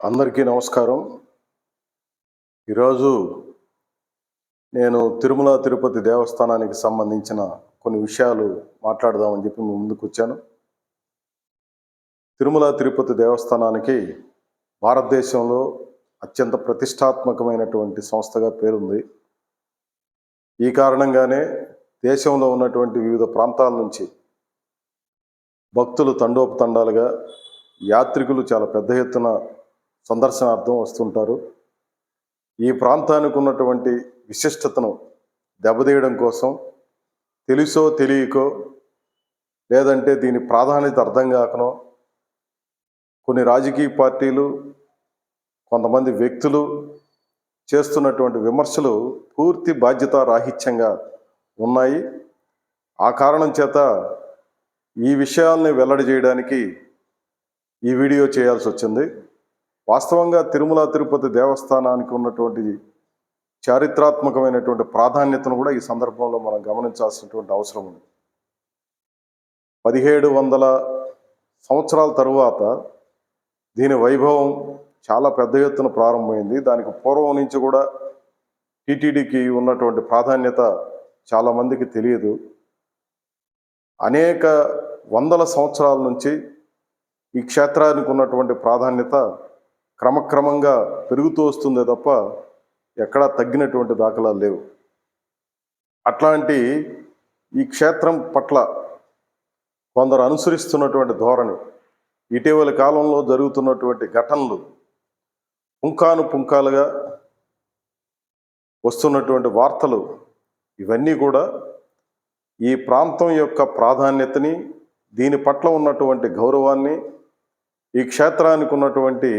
అందరికీ నమస్కారం. ఈరోజు నేను తిరుమల తిరుపతి దేవస్థానానికి సంబంధించిన కొన్ని విషయాలు మాట్లాడదామని చెప్పి మీ ముందుకు వచ్చాను. తిరుమల తిరుపతి దేవస్థానానికి భారతదేశంలో అత్యంత ప్రతిష్టాత్మకమైనటువంటి సంస్థగా పేరుంది. ఈ కారణంగానే దేశంలో ఉన్నటువంటి వివిధ ప్రాంతాల నుంచి భక్తులు తండోపతండాలుగా యాత్రికులు చాలా పెద్ద ఎత్తున సందర్శనార్థం వస్తుంటారు. ఈ ప్రాంతానికి ఉన్నటువంటి విశిష్టతను దెబ్బతీయడం కోసం తెలుసో తెలియకో లేదంటే దీని ప్రాధాన్యత అర్థం కాకనో కొన్ని రాజకీయ పార్టీలు కొంతమంది వ్యక్తులు చేస్తున్నటువంటి విమర్శలు పూర్తి బాధ్యత రాహిత్యంగా ఉన్నాయి. ఆ కారణం చేత ఈ విషయాల్ని వెల్లడి చేయడానికి ఈ వీడియో చేయాల్సి వచ్చింది. వాస్తవంగా తిరుమల తిరుపతి దేవస్థానానికి ఉన్నటువంటి చారిత్రాత్మకమైనటువంటి ప్రాధాన్యతను కూడా ఈ సందర్భంలో మనం గమనించాల్సినటువంటి అవసరం ఉంది. పదిహేడు వందల సంవత్సరాల తరువాత దీని వైభవం చాలా పెద్ద ఎత్తున ప్రారంభమైంది. దానికి పూర్వం నుంచి కూడా టీటీడీకి ఉన్నటువంటి ప్రాధాన్యత చాలామందికి తెలియదు. అనేక వందల సంవత్సరాల నుంచి ఈ క్షేత్రానికి ఉన్నటువంటి ప్రాధాన్యత క్రమక్రమంగా పెరుగుతూ వస్తుందే తప్ప ఎక్కడా తగ్గినటువంటి దాఖలాలు లేవు. అట్లాంటి ఈ క్షేత్రం పట్ల కొందరు అనుసరిస్తున్నటువంటి ధోరణి ఇటీవల కాలంలో జరుగుతున్నటువంటి ఘటనలు పుంకాను పుంకాలుగా వస్తున్నటువంటి వార్తలు ఇవన్నీ కూడా ఈ ప్రాంతం యొక్క ప్రాధాన్యతని దీని పట్ల ఉన్నటువంటి గౌరవాన్ని ఈ క్షేత్రానికి ఉన్నటువంటి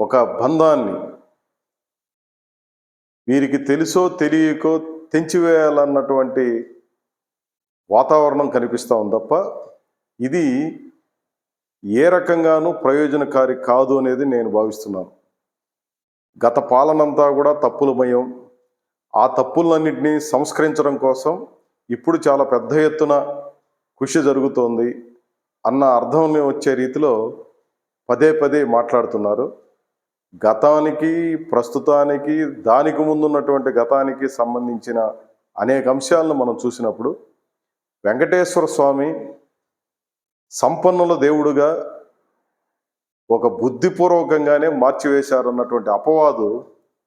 ఒక బంధాన్ని వీరికి తెలుసో తెలియకో తెంచివేయాలన్నటువంటి వాతావరణం కనిపిస్తూ ఉంది తప్ప ఇది ఏ రకంగానూ ప్రయోజనకారి కాదు అనేది నేను భావిస్తున్నాను. గత పాలనంతా కూడా తప్పులమయం. ఆ తప్పులన్నింటినీ సంస్కరించడం కోసం ఇప్పుడు చాలా పెద్ద ఎత్తున కృషి జరుగుతోంది అన్న అర్థం వచ్చే రీతిలో పదే పదే మాట్లాడుతున్నారు. గతానికి ప్రస్తుతానికి దానికి ముందున్నటువంటి గతానికి సంబంధించిన అనేక అంశాలను మనం చూసినప్పుడు వెంకటేశ్వర స్వామి సంపన్నుల దేవుడుగా ఒక బుద్ధిపూర్వకంగానే మార్చివేశారన్నటువంటి అపవాదు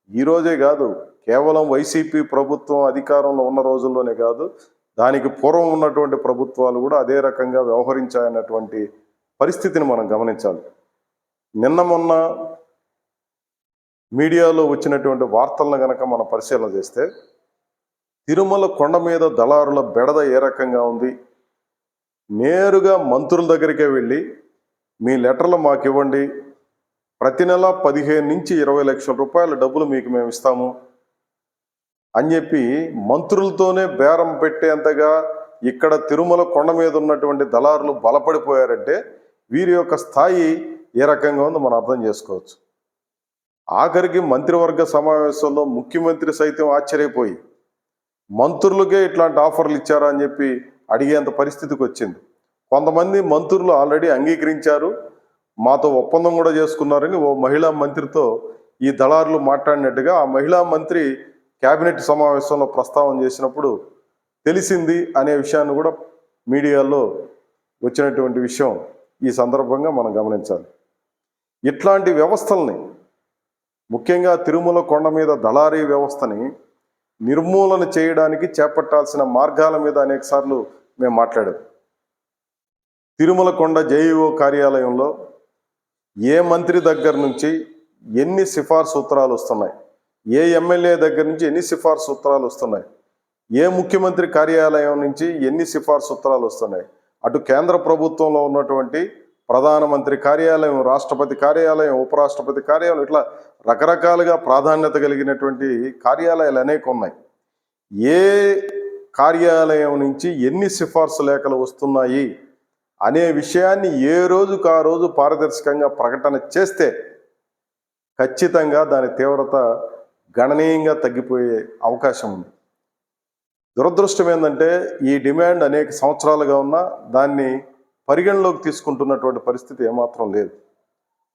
ఈరోజే కాదు. కేవలం వైసీపీ ప్రభుత్వం అధికారంలో ఉన్న రోజుల్లోనే కాదు దానికి పూర్వం ఉన్నటువంటి ప్రభుత్వాలు కూడా అదే రకంగా వ్యవహరించాయన్నటువంటి పరిస్థితిని మనం గమనించాలి. నిన్న మొన్న మీడియాలో వచ్చినటువంటి వార్తలను గనక మనం పరిశీలన చేస్తే తిరుమల కొండ మీద దళారుల బెడద ఏ రకంగా ఉంది? నేరుగా మంత్రుల దగ్గరికే వెళ్ళి మీ లెటర్లు మాకు ఇవ్వండి. ప్రతి నెల పదిహేను నుంచి ఇరవై లక్షల రూపాయల డబ్బులు మీకు మేము ఇస్తాము అని చెప్పి మంత్రులతోనే బేరం పెట్టేంతగా ఇక్కడ తిరుమల కొండ మీద ఉన్నటువంటి దళారులు బలపడిపోయారంటే వీరి యొక్క స్థాయి ఏ రకంగా ఉందో మనం అర్థం చేసుకోవచ్చు. ఆఖరికి మంత్రివర్గ సమావేశంలో ముఖ్యమంత్రి సైతం ఆశ్చర్యపోయి మంత్రులకే ఇట్లాంటి ఆఫర్లు ఇచ్చారా అని చెప్పి అడిగేంత పరిస్థితికి వచ్చింది. కొంతమంది మంత్రులు ఆల్రెడీ అంగీకరించారు మాతో ఒప్పందం కూడా చేసుకున్నారని ఓ మహిళా మంత్రితో ఈ దళారులు మాట్లాడినట్టుగా ఆ మహిళా మంత్రి కేబినెట్ సమావేశంలో ప్రస్తావన చేసినప్పుడు తెలిసింది అనే విషయాన్ని కూడా మీడియాలో వచ్చినటువంటి విషయం. ఈ సందర్భంగా మనం గమనించాలి. ఇట్లాంటి వ్యవస్థల్ని ముఖ్యంగా తిరుమల కొండ మీద దళారీ వ్యవస్థని నిర్మూలన చేయడానికి చేపట్టాల్సిన మార్గాల మీద అనేకసార్లు మేము మాట్లాడాం. తిరుమల కొండ జేఈఓ కార్యాలయంలో ఏ మంత్రి దగ్గర నుంచి ఎన్ని సిఫార్సు సూత్రాలు వస్తున్నాయి ఏ ఎమ్మెల్యే దగ్గర నుంచి ఎన్ని సిఫార్సు సూత్రాలు వస్తున్నాయి ఏ ముఖ్యమంత్రి కార్యాలయం నుంచి ఎన్ని సిఫార్సు సూత్రాలు వస్తున్నాయి అటు కేంద్ర ప్రభుత్వంలో ఉన్నటువంటి ప్రధానమంత్రి కార్యాలయం రాష్ట్రపతి కార్యాలయం ఉపరాష్ట్రపతి కార్యాలయం ఇట్లా రకరకాలుగా ప్రాధాన్యత కలిగినటువంటి కార్యాలయాలు అనేక ఉన్నాయి. ఏ కార్యాలయం నుంచి ఎన్ని సిఫార్సు లేఖలు వస్తున్నాయి అనే విషయాన్ని ఏ రోజుకు ఆ రోజు పారదర్శకంగా ప్రకటన చేస్తే ఖచ్చితంగా దాని తీవ్రత గణనీయంగా తగ్గిపోయే అవకాశం ఉంది. దురదృష్టం ఏంటంటే ఈ డిమాండ్ అనేక సంవత్సరాలుగా ఉన్నా దాన్ని పరిగణలోకి తీసుకుంటున్నటువంటి పరిస్థితి ఏమాత్రం లేదు.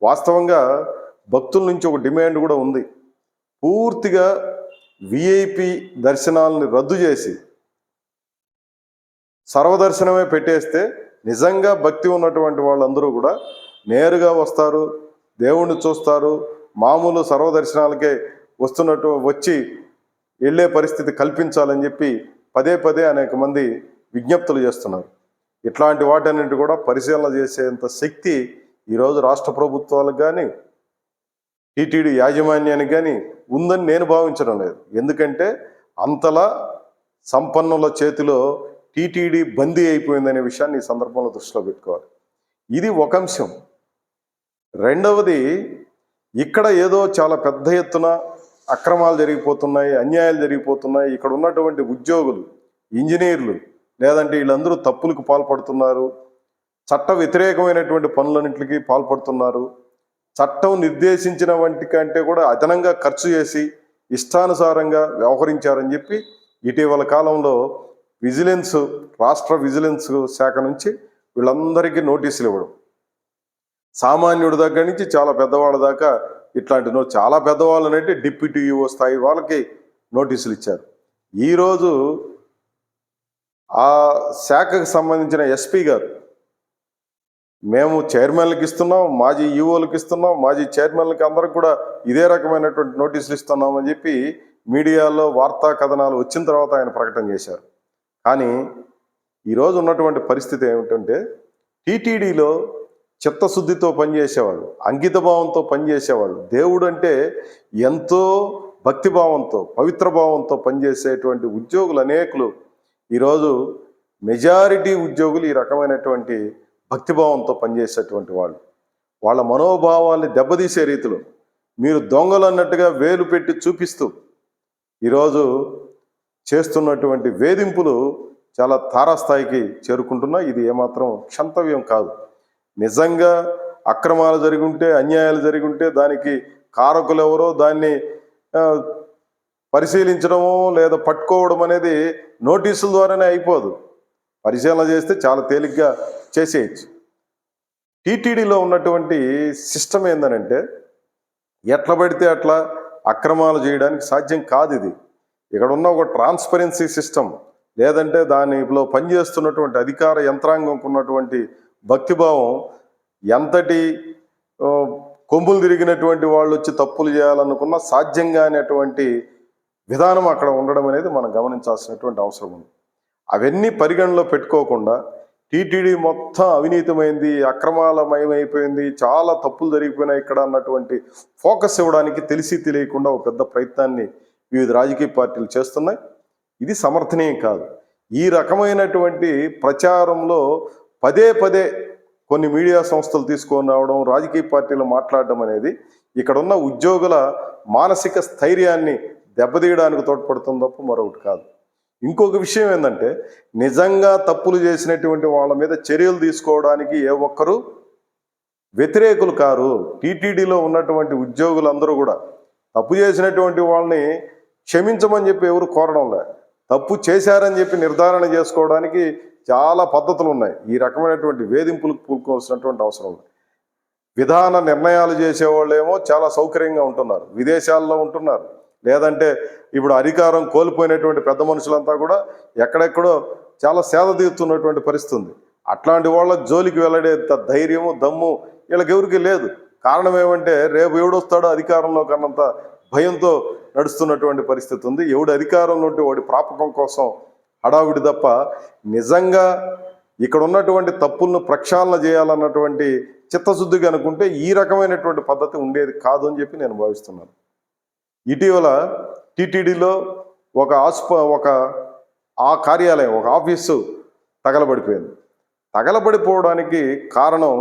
వాస్తవంగా భక్తుల నుంచి ఒక డిమాండ్ కూడా ఉంది. పూర్తిగా విఐపి దర్శనాలని రద్దు చేసి సర్వదర్శనమే పెట్టేస్తే నిజంగా భక్తి ఉన్నటువంటి వాళ్ళందరూ కూడా నేరుగా వస్తారు దేవుణ్ణి చూస్తారు మామూలు సర్వదర్శనాలకే వస్తున్నట్టు వచ్చి వెళ్ళే పరిస్థితి కల్పించాలని చెప్పి పదే పదే అనేక మంది విజ్ఞప్తులు చేస్తున్నారు. ఇట్లాంటి వాటన్నింటి కూడా పరిశీలన చేసేంత శక్తి ఈరోజు రాష్ట్ర ప్రభుత్వాలకు కానీ టీటీడీ యాజమాన్యానికి కానీ ఉందని నేను భావించడం లేదు. ఎందుకంటే అంతలా సంపన్నుల చేతిలో టీటీడీ బందీ అయిపోయిందనే విషయాన్ని ఈ సందర్భంలో దృష్టిలో పెట్టుకోవాలి. ఇది ఒక అంశం. రెండవది ఇక్కడ ఏదో చాలా పెద్ద ఎత్తున అక్రమాలు జరిగిపోతున్నాయి అన్యాయాలు జరిగిపోతున్నాయి. ఇక్కడ ఉన్నటువంటి ఉద్యోగులు ఇంజనీర్లు లేదంటే వీళ్ళందరూ తప్పులకు పాల్పడుతున్నారు. చట్ట వ్యతిరేకమైనటువంటి పనులన్నింటికి పాల్పడుతున్నారు. చట్టం నిర్దేశించిన వంటి కంటే కూడా అదనంగా ఖర్చు చేసి ఇష్టానుసారంగా వ్యవహరించారని చెప్పి ఇటీవల కాలంలో విజిలెన్స్ రాష్ట్ర విజిలెన్స్ శాఖ నుంచి వీళ్ళందరికీ నోటీసులు ఇవ్వడం. సామాన్యుడి దగ్గర నుంచి చాలా పెద్దవాళ్ళ దాకా ఇట్లాంటి నో చాలా పెద్దవాళ్ళు అంటే డిప్యూటీ స్థాయి వాళ్ళకి నోటీసులు ఇచ్చారు. ఈరోజు ఆ శాఖకు సంబంధించిన ఎస్పీ గారు మేము చైర్మన్లకు ఇస్తున్నాం మాజీ ఈఓలకు ఇస్తున్నాం మాజీ చైర్మన్లకి అందరికి కూడా ఇదే రకమైనటువంటి నోటీసులు ఇస్తున్నామని చెప్పి మీడియాలో వార్తా కథనాలు వచ్చిన తర్వాత ఆయన ప్రకటన చేశారు. కానీ ఈరోజు ఉన్నటువంటి పరిస్థితి ఏమిటంటే టీటీడీలో చిత్తశుద్ధితో పనిచేసేవాళ్ళు అంకితభావంతో పనిచేసేవాళ్ళు దేవుడు అంటే ఎంతో భక్తిభావంతో పవిత్ర భావంతో పనిచేసేటువంటి ఉద్యోగులు అనేకులు ఈరోజు మెజారిటీ ఉద్యోగులు ఈ రకమైనటువంటి భక్తిభావంతో పనిచేసేటువంటి వాళ్ళు. వాళ్ళ మనోభావాల్ని దెబ్బతీసే రీతిలో మీరు దొంగలు అన్నట్టుగా వేలు పెట్టి చూపిస్తూ ఈరోజు చేస్తున్నటువంటి వేధింపులు చాలా తారాస్థాయికి చేరుకుంటున్నా. ఇది ఏమాత్రం క్షంతవ్యం కాదు. నిజంగా అక్రమాలు జరిగి ఉంటే అన్యాయాలు జరిగి ఉంటే దానికి కారకులు ఎవరో దాన్ని పరిశీలించడము లేదా పట్టుకోవడం అనేది నోటీసుల ద్వారానే అయిపోదు. పరిశీలన చేస్తే చాలా తేలిగ్గా చేసేయచ్చు. టీటీడీలో ఉన్నటువంటి సిస్టమ్ ఏందనంటే ఎట్లా పడితే అట్లా అక్రమాలు చేయడానికి సాధ్యం కాదు ఇది. ఇక్కడ ఉన్న ఒక ట్రాన్స్పరెన్సీ సిస్టమ్ లేదంటే దానిలో పనిచేస్తున్నటువంటి అధికార యంత్రాంగంకు ఉన్నటువంటి భక్తిభావం ఎంతటి కొమ్ములు తిరిగినటువంటి వాళ్ళు వచ్చి తప్పులు చేయాలనుకున్నా సాధ్యంగా అనేటువంటి విధానం అక్కడ ఉండడం అనేది మనం గమనించాల్సినటువంటి అవసరం ఉంది. అవన్నీ పరిగణలో పెట్టుకోకుండా టీటీడీ మొత్తం అవినీతమైంది అక్రమాలమయమైపోయింది చాలా తప్పులు జరిగిపోయినాయి ఇక్కడ అన్నటువంటి ఫోకస్ ఇవ్వడానికి తెలిసి తెలియకుండా ఒక పెద్ద ప్రయత్నాన్ని వివిధ రాజకీయ పార్టీలు చేస్తున్నాయి. ఇది సమర్థనీయం కాదు. ఈ రకమైనటువంటి ప్రచారంలో పదే పదే కొన్ని మీడియా సంస్థలు తీసుకొని రావడం రాజకీయ పార్టీలు మాట్లాడడం అనేది ఇక్కడ ఉన్న ఉద్యోగుల మానసిక స్థైర్యాన్ని దెబ్బతీయడానికి తోడ్పడుతుంది తప్ప మరొకటి కాదు. ఇంకొక విషయం ఏంటంటే నిజంగా తప్పులు చేసినటువంటి వాళ్ళ మీద చర్యలు తీసుకోవడానికి ఏ ఒక్కరు వ్యతిరేకులు కారు. టీటీడీలో ఉన్నటువంటి ఉద్యోగులందరూ కూడా తప్పు చేసినటువంటి వాళ్ళని క్షమించమని చెప్పి ఎవరు కోరడం లే. తప్పు చేశారని చెప్పి నిర్ధారణ చేసుకోవడానికి చాలా పద్ధతులు ఉన్నాయి. ఈ రకమైనటువంటి వేధింపులకు పూనుకోవాల్సినటువంటి అవసరం ఉంది విధాన నిర్ణయాలు చేసేవాళ్ళేమో చాలా సౌకర్యంగా ఉంటున్నారు. విదేశాల్లో ఉంటున్నారు. లేదంటే ఇప్పుడు అధికారం కోల్పోయినటువంటి పెద్ద మనుషులంతా కూడా ఎక్కడెక్కడో చాలా సేద తీరుతున్నటువంటి పరిస్థితి ఉంది అట్లాంటి వాళ్ళ జోలికి వెళ్ళడే ధైర్యము దమ్ము వీళ్ళకి ఎవరికి లేదు. కారణం ఏమంటే రేపు ఎవడొస్తాడో అధికారంలో కన్నంత భయంతో నడుస్తున్నటువంటి పరిస్థితి ఉంది. ఎవడు అధికారంలో ఉంటే వాడి ప్రాపకం కోసం హడావుడి తప్ప నిజంగా ఇక్కడ ఉన్నటువంటి తప్పులను ప్రక్షాళన చేయాలన్నటువంటి చిత్తశుద్ధిగా అనుకుంటే ఈ రకమైనటువంటి పద్ధతి ఉండేది కాదు అని చెప్పి నేను భావిస్తున్నాను. ఇటీవల టీటీడీలో ఒక ఆస్ప ఒక ఆ కార్యాలయం ఒక ఆఫీసు తగలబడిపోయింది. తగలబడిపోవడానికి కారణం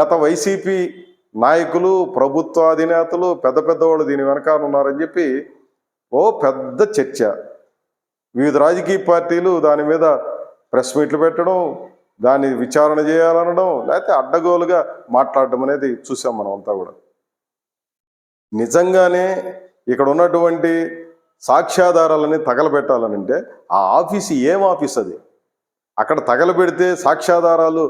గత వైసీపీ నాయకులు ప్రభుత్వ అధినేతలు పెద్ద పెద్దవాళ్ళు దీని వెనకాల ఉన్నారని చెప్పి ఓ పెద్ద చర్చ. వివిధ రాజకీయ పార్టీలు దాని మీద ప్రెస్ మీట్లు పెట్టడం దాన్ని విచారణ చేయాలనడం లేకపోతే అడ్డగోలుగా మాట్లాడడం అనేది చూసాం మనం అంతా కూడా. నిజంగానే ఇక్కడ ఉన్నటువంటి సాక్ష్యాధారాలని తగలబెట్టాలనంటే ఆ ఆఫీస్ ఏం ఆఫీస్ అది? అక్కడ తగలబెడితే సాక్ష్యాధారాలు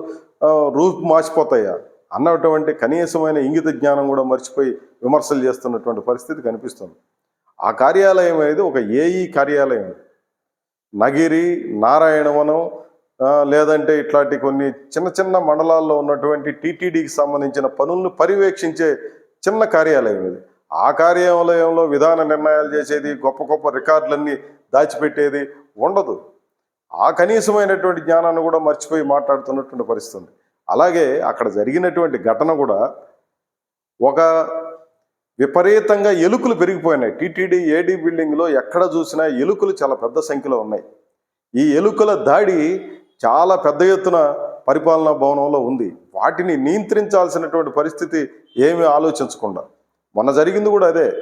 రూపు మార్చిపోతాయా అన్నటువంటి కనీసమైన ఇంగిత జ్ఞానం కూడా మర్చిపోయి విమర్శలు చేస్తున్నటువంటి పరిస్థితి కనిపిస్తుంది. ఆ కార్యాలయం అనేది ఒక ఏఈ కార్యాలయం. నగిరి నారాయణవనం లేదంటే ఇట్లాంటి కొన్ని చిన్న చిన్న మండలాల్లో ఉన్నటువంటి టీటీడీకి సంబంధించిన పనులను పర్యవేక్షించే చిన్న కార్యాలయం ఇది. ఆ కార్యాలయంలో విధాన నిర్ణయాలు చేసేది గొప్ప గొప్ప రికార్డులన్నీ దాచిపెట్టేది ఉండదు. ఆ కనీసమైనటువంటి జ్ఞానాన్ని కూడా మర్చిపోయి మాట్లాడుతున్నటువంటి పరిస్థితి ఉంది. అలాగే అక్కడ జరిగినటువంటి ఘటన కూడా ఒక విపరీతంగా ఎలుకలు పెరిగిపోయినాయి. టీటీడీ ఏడీ బిల్డింగ్లో ఎక్కడ చూసినా ఎలుకలు చాలా పెద్ద సంఖ్యలో ఉన్నాయి. ఈ ఎలుకల దాడి చాలా పెద్ద ఎత్తున పరిపాలనా భవనంలో ఉంది. వాటిని నియంత్రించాల్సినటువంటి పరిస్థితి ఏమీ ఆలోచించకుండా. మొన్న జరిగింది కూడా అదే.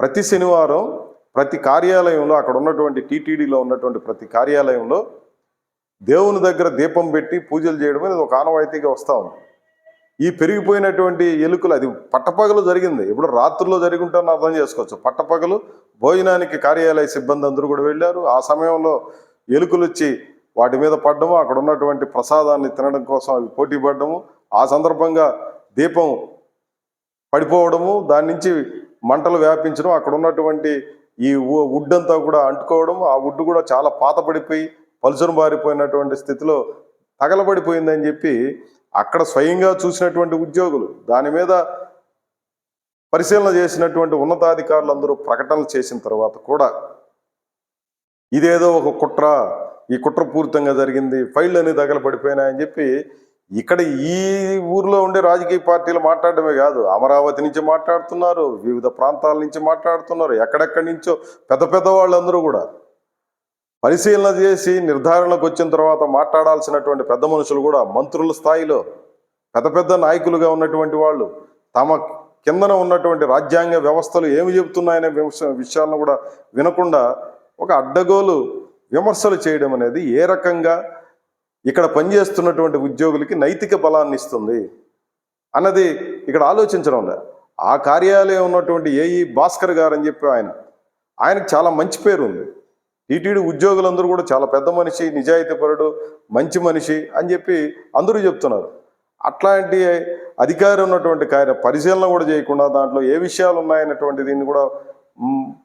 ప్రతి శనివారం ప్రతి కార్యాలయంలో అక్కడ ఉన్నటువంటి టీటీడీలో ఉన్నటువంటి ప్రతి కార్యాలయంలో దేవుని దగ్గర దీపం పెట్టి పూజలు చేయడం అనేది ఒక ఆనవాయితీగా వస్తూ ఉంది. ఈ పెరిగిపోయినటువంటి ఎలుకలు అది పట్టపగలు జరిగింది. ఇప్పుడు రాత్రుల్లో జరిగి అర్థం చేసుకోవచ్చు. పట్టపగలు భోజనానికి కార్యాలయ సిబ్బంది అందరూ కూడా వెళ్ళారు. ఆ సమయంలో ఎలుకలు వచ్చి వాటి మీద పడ్డము అక్కడ ఉన్నటువంటి ప్రసాదాన్ని తినడం కోసం అవి పోటీ పడ్డము. ఆ సందర్భంగా దీపం పడిపోవడము దాని నుంచి మంటలు వ్యాపించడం అక్కడ ఉన్నటువంటి ఈ వుడ్ అంతా కూడా అంటుకోవడం ఆ వుడ్ కూడా చాలా పాత పడిపోయి పలుచను బారిపోయినటువంటి స్థితిలో తగలబడిపోయిందని చెప్పి అక్కడ స్వయంగా చూసినటువంటి ఉద్యోగులు దాని మీద పరిశీలన చేసినటువంటి ఉన్నతాధికారులు అందరూ ప్రకటనలు చేసిన తర్వాత కూడా ఇదేదో ఒక కుట్ర ఈ కుట్ర పూర్తంగా జరిగింది ఫైళ్ళు అనేది తగలబడిపోయినాయని చెప్పి ఇక్కడ ఈ ఊర్లో ఉండే రాజకీయ పార్టీలు మాట్లాడడమే కాదు అమరావతి నుంచి మాట్లాడుతున్నారు వివిధ ప్రాంతాల నుంచి మాట్లాడుతున్నారు ఎక్కడెక్కడి నుంచో పెద్ద పెద్ద వాళ్ళందరూ కూడా. పరిశీలన చేసి నిర్ధారణకు వచ్చిన తర్వాత మాట్లాడాల్సినటువంటి పెద్ద మనుషులు కూడా మంత్రుల స్థాయిలో పెద్ద పెద్ద నాయకులుగా ఉన్నటువంటి వాళ్ళు తమ కిందన ఉన్నటువంటి రాజ్యాంగ వ్యవస్థలు ఏమి చెబుతున్నాయనే విషయాలను కూడా వినకుండా ఒక అడ్డగోలు విమర్శలు చేయడం అనేది ఏ రకంగా ఇక్కడ పనిచేస్తున్నటువంటి ఉద్యోగులకి నైతిక బలాన్ని ఇస్తుంది అన్నది ఇక్కడ ఆలోచించడం లే ఆ కార్యాలయం ఉన్నటువంటి ఏఈ భాస్కర్ గారు అని చెప్పి ఆయన ఆయనకు చాలా మంచి పేరు ఉంది. టీటీడీ ఉద్యోగులందరూ కూడా చాలా పెద్ద మనిషి నిజాయితీపరుడు మంచి మనిషి అని చెప్పి అందరూ చెప్తున్నారు. అట్లాంటి అధికారం ఉన్నటువంటి కార్య పరిశీలన కూడా చేయకుండా దాంట్లో ఏ విషయాలు ఉన్నాయన్నటువంటి దీన్ని కూడా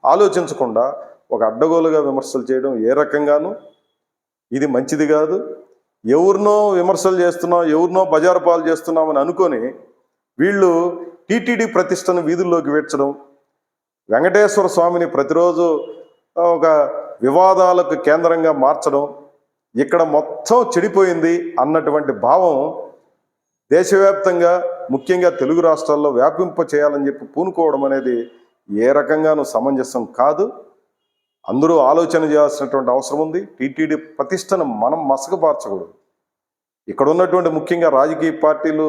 ఆలోచించకుండా ఒక అడ్డగోలుగా విమర్శలు చేయడం ఏ రకంగానూ ఇది మంచిది కాదు. ఎవరినో విమర్శలు చేస్తున్నాం ఎవరినో బజారు పాలు చేస్తున్నామని అనుకొని వీళ్ళు టీటీడీ ప్రతిష్టను వీధుల్లోకి వేర్చడం వెంకటేశ్వర స్వామిని ప్రతిరోజు ఒక వివాదాలకు కేంద్రంగా మార్చడం ఇక్కడ మొత్తం చెడిపోయింది అన్నటువంటి భావం దేశవ్యాప్తంగా ముఖ్యంగా తెలుగు రాష్ట్రాల్లో వ్యాపింప చేయాలని చెప్పి పూనుకోవడం అనేది ఏ రకంగానూ సమంజసం కాదు. అందరూ ఆలోచన చేయాల్సినటువంటి అవసరం ఉంది. టీటీడీ ప్రతిష్టను మనం మసకపార్చకూడదు ఇక్కడ ఉన్నటువంటి ముఖ్యంగా రాజకీయ పార్టీలు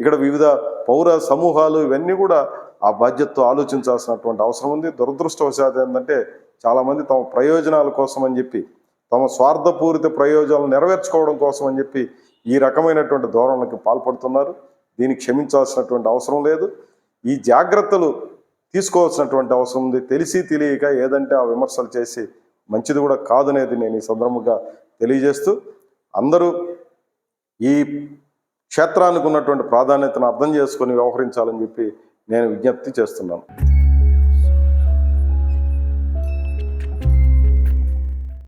ఇక్కడ వివిధ పౌర సమూహాలు ఇవన్నీ కూడా ఆ బాధ్యతతో ఆలోచించాల్సినటువంటి అవసరం ఉంది. దురదృష్టవశాత్ ఏంటంటే చాలామంది తమ ప్రయోజనాల కోసం అని చెప్పి తమ స్వార్థపూరిత ప్రయోజనాలు నెరవేర్చుకోవడం కోసం అని చెప్పి ఈ రకమైనటువంటి ధోరణులకు పాల్పడుతున్నారు. దీన్ని క్షమించాల్సినటువంటి అవసరం లేదు. ఈ జాగ్రత్తలు తీసుకోవాల్సినటువంటి అవసరం ఉంది. తెలిసి తెలియక ఏదంటే ఆ విమర్శలు చేసి మంచిది కూడా కాదనేది నేను ఈ సందర్భంగా తెలియజేస్తూ అందరూ ఈ క్షేత్రానికి ఉన్నటువంటి ప్రాధాన్యతను అర్థం చేసుకొని వ్యవహరించాలని చెప్పి నేను విజ్ఞప్తి చేస్తున్నాను.